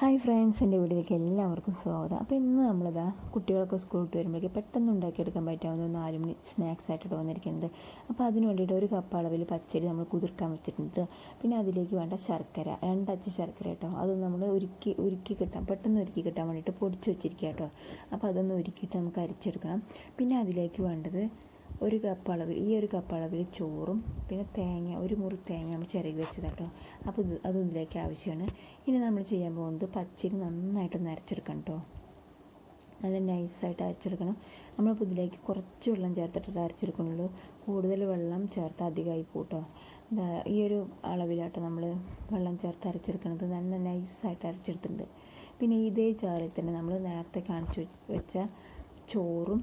Hi friends എന്റെ വീട്ടിലേക്ക് എല്ലാവർക്കും സ്വാഗതം. അപ്പോൾ ഇന്ന് നമ്മളിതാ കുട്ടികൾക്ക് സ്കൂൾ വിട്ട് വരുമ്പോഴേക്ക് പെട്ടെന്ന് ഉണ്ടാക്കിയെടുക്കാൻ പറ്റാവുന്ന നാല് മണി സ്നാക്സ് ആയിട്ടിട്ട് വന്നിരിക്കുന്നത്. അപ്പോൾ അതിന് വേണ്ടിയിട്ട് ഒരു കപ്പ് അളവിൽ പച്ചരി നമ്മൾ കുതിർക്കാൻ വെച്ചിട്ടുണ്ട്. പിന്നെ അതിലേക്ക് വേണ്ട ശർക്കര രണ്ടച്ച് ശർക്കര കേട്ടോ. അതൊന്ന് നമ്മൾ ഉരുക്കി ഉരുക്കി കിട്ടാൻ പെട്ടെന്ന് ഉരുക്കി കിട്ടാൻ വേണ്ടിയിട്ട് പൊടിച്ച് വെച്ചിരിക്കുക കേട്ടോ. അപ്പോൾ അതൊന്ന് ഉരുക്കിയിട്ട് നമുക്ക് അരിച്ചെടുക്കണം. പിന്നെ അതിലേക്ക് വേണ്ടത് ഒരു കപ്പ് അളവിൽ ഈ ഒരു കപ്പ് അളവിൽ ചോറും പിന്നെ തേങ്ങ ഒരു മുറി തേങ്ങ നമ്മൾ ചിരകി വെച്ചത് കേട്ടോ അപ്പോൾ ഇത് അതും ഇതിലേക്ക് ആവശ്യമാണ്. ഇനി നമ്മൾ ചെയ്യാൻ പോകുന്നത് പച്ചരി നന്നായിട്ട് നരച്ചെടുക്കണം കേട്ടോ നല്ല നൈസായിട്ട് അരച്ചെടുക്കണം. നമ്മളിപ്പോൾ ഇതിലേക്ക് കുറച്ച് വെള്ളം ചേർത്തിട്ട് അരച്ചെടുക്കണുള്ളൂ കൂടുതൽ വെള്ളം ചേർത്ത് അധികമായി പോട്ടോ. ഈ ഒരു അളവിലാട്ടോ നമ്മൾ വെള്ളം ചേർത്ത് അരച്ചെടുക്കുന്നത് നല്ല നൈസായിട്ട് അരച്ചെടുത്തിട്ടുണ്ട്. പിന്നെ ഇതേ ചാറിൽ തന്നെ നമ്മൾ നേരത്തെ കാണിച്ചു വെച്ച ചോറും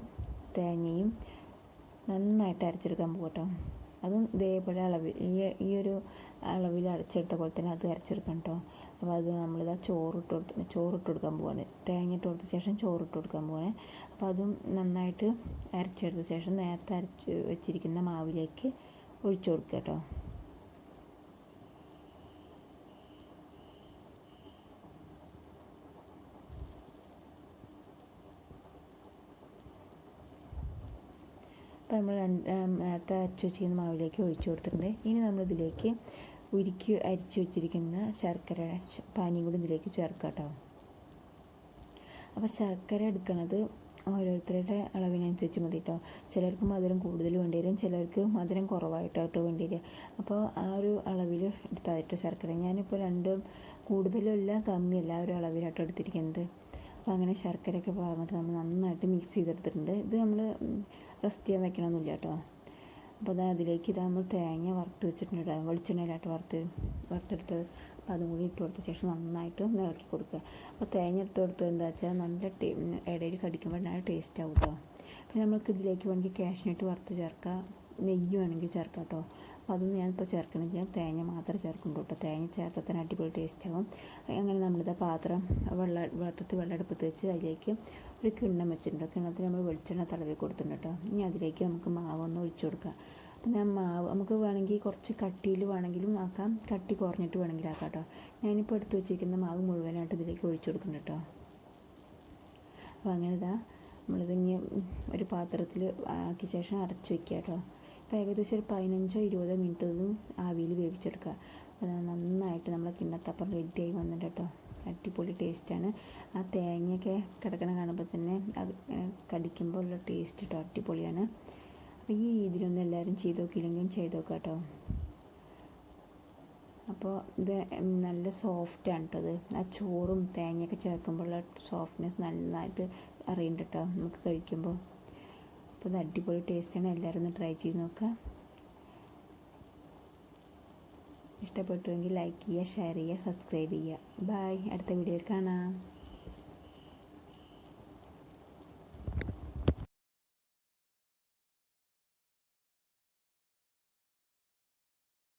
തേങ്ങയും നന്നായിട്ട് അരച്ചെടുക്കാൻ പോകട്ടോ. അതും ഇതേപോലെ അളവിൽ ഈ ഈ ഒരു അളവിൽ അരച്ചെടുത്ത പോലെ തന്നെ അത് അരച്ചെടുക്കണം കേട്ടോ അപ്പോൾ അത് നമ്മളിതാ ചോറിട്ട് കൊടുത്ത് ചോറിട്ട് കൊടുക്കാൻ പോവാണ്. തേങ്ങ ഇട്ട് കൊടുത്ത ശേഷം ചോറിട്ട് കൊടുക്കാൻ പോവാണ്. അപ്പോൾ അതും നന്നായിട്ട് അരച്ചെടുത്ത ശേഷം നേരത്തെ അരച്ച് വെച്ചിരിക്കുന്ന മാവിലേക്ക് ഒഴിച്ചു കൊടുക്കുക കേട്ടോ അപ്പോൾ നമ്മൾ നേരത്തെ അരച്ച് വെച്ചിരിക്കുന്ന മാവിലേക്ക് ഒഴിച്ചു കൊടുത്തിട്ടുണ്ട്. ഇനി നമ്മളിതിലേക്ക് ഉരുക്കി അരിച്ച് വെച്ചിരിക്കുന്ന ശർക്കര പാനിയും കൂടി ഇതിലേക്ക് ചേർക്കാം കേട്ടോ. അപ്പോൾ ശർക്കര എടുക്കുന്നത് ഓരോരുത്തരുടെ അളവിനനുസരിച്ച് മതി കേട്ടോ. ചിലർക്ക് മധുരം കൂടുതൽ വേണ്ടി വരും ചിലർക്ക് മധുരം കുറവായിട്ടോ വേണ്ടി വരിക. അപ്പോൾ ആ ഒരു അളവിൽ എടുത്തായിട്ട് ശർക്കര. ഞാനിപ്പോൾ രണ്ടും കൂടുതലല്ല കമ്മിയല്ല ആ ഒരു അളവിലാട്ടോ എടുത്തിരിക്കുന്നത്. അപ്പോൾ അങ്ങനെ ശർക്കരയൊക്കെ പാകത്തിൽ നമ്മൾ നന്നായിട്ട് മിക്സ് ചെയ്തെടുത്തിട്ടുണ്ട്. ഇത് നമ്മൾ റെസ്റ്റ് ചെയ്യാൻ വെക്കണമെന്നില്ല കേട്ടോ. അപ്പോൾ അത് അതിലേക്ക് ഇത് നമ്മൾ തേങ്ങ വറുത്ത് വെച്ചിട്ടുണ്ട്. വെളിച്ചെണ്ണയിലായിട്ട് വറുത്ത് വറുത്തെടുത്ത് അപ്പോൾ അതും കൂടി ഇട്ട് കൊടുത്ത ശേഷം നന്നായിട്ട് ഇളക്കി കൊടുക്കുക. അപ്പോൾ തേങ്ങ ഇട്ട് കൊടുത്തത് എന്താ വെച്ചാൽ നല്ല ടേ ഇടയിൽ കടിക്കുമ്പോൾ നല്ല ടേസ്റ്റ് ആവും കേട്ടോ. പിന്നെ നമുക്ക് ഇതിലേക്ക് വേണമെങ്കിൽ കാഷ്നട്ട് വറുത്ത് ചേർക്കാം. നെയ്യ് വേണമെങ്കിൽ ചേർക്കാം കേട്ടോ. അപ്പോൾ അതൊന്നും ഞാനിപ്പോൾ ചേർക്കണില്ല. തേങ്ങ മാത്രം ചേർക്കുള്ളൂ കേട്ടോ. തേങ്ങ ചേർത്താൽ തന്നെ അടിപൊളി ടേസ്റ്റ് ആവും. അങ്ങനെ നമ്മളിത് പാത്രം വെള്ള വെള്ളത്തിൽ വെള്ളം അടുപ്പത്ത് വെച്ച് അതിലേക്ക് ഒരു കിണ്ണം വെച്ചിട്ടുണ്ട്. കിണ്ണത്തിൽ നമ്മൾ വെളിച്ചെണ്ണ തടവി കൊടുത്തിട്ടുണ്ട് കേട്ടോ. ഇനി അതിലേക്ക് നമുക്ക് മാവ് ഒന്ന് ഒഴിച്ചു കൊടുക്കാം. ഞാൻ മാവ് നമുക്ക് വേണമെങ്കിൽ കുറച്ച് കട്ടിയിൽ വേണമെങ്കിലും ആക്കാം. കട്ടി കുറഞ്ഞിട്ട് വേണമെങ്കിൽ ആക്കാം കേട്ടോ. ഞാനിപ്പോൾ എടുത്ത് വെച്ചിരിക്കുന്ന മാവ് മുഴുവനായിട്ട് ഇതിലേക്ക് ഒഴിച്ചു കൊടുക്കുന്നുണ്ട് കേട്ടോ. അപ്പോൾ അങ്ങനെ ഇതാ നമ്മളിത് ഇനി ഒരു പാത്രത്തിൽ ആക്കിയ ശേഷം അടച്ചു വെക്കുക കേട്ടോ. അപ്പോൾ ഏകദേശം ഒരു പതിനഞ്ചോ ഇരുപതോ മിനിറ്റ് ഒന്നും ആവിയിൽ വേവിച്ചെടുക്കുക. അപ്പോൾ നന്നായിട്ട് നമ്മളെ കിണ്ണത്തപ്പം റെഡിയായി വന്നിട്ട് കേട്ടോ. അടിപൊളി ടേസ്റ്റാണ് ആ തേങ്ങയൊക്കെ കിടക്കണ കാണുമ്പോൾ തന്നെ അത് കടിക്കുമ്പോൾ ഉള്ള ടേസ്റ്റ് കേട്ടോ അടിപൊളിയാണ്. അപ്പോൾ ഈ രീതിയിലൊന്നും എല്ലാവരും ചെയ്ത് നോക്കിയില്ലെങ്കിലും ചെയ്ത് നോക്കുക കേട്ടോ. അപ്പോൾ ഇത് നല്ല സോഫ്റ്റാണ് കേട്ടോ ഇത്. ആ ചോറും തേങ്ങയൊക്കെ ചേർക്കുമ്പോഴുള്ള സോഫ്റ്റ്നെസ് നന്നായിട്ട് അറിയുന്നുണ്ട് കേട്ടോ നമുക്ക് കഴിക്കുമ്പോൾ. ഇത് അടിപൊളി ടേസ്റ്റാണ്. എല്ലാവരും ഒന്ന് ട്രൈ ചെയ്ത് നോക്കുക ഇഷ്ടപ്പെട്ടുവെങ്കിൽ ലൈക്ക് ചെയ്യുക ഷെയർ ചെയ്യുക സബ്സ്ക്രൈബ് ചെയ്യുക. ബായ് അടുത്ത വീഡിയോയിൽ കാണാം.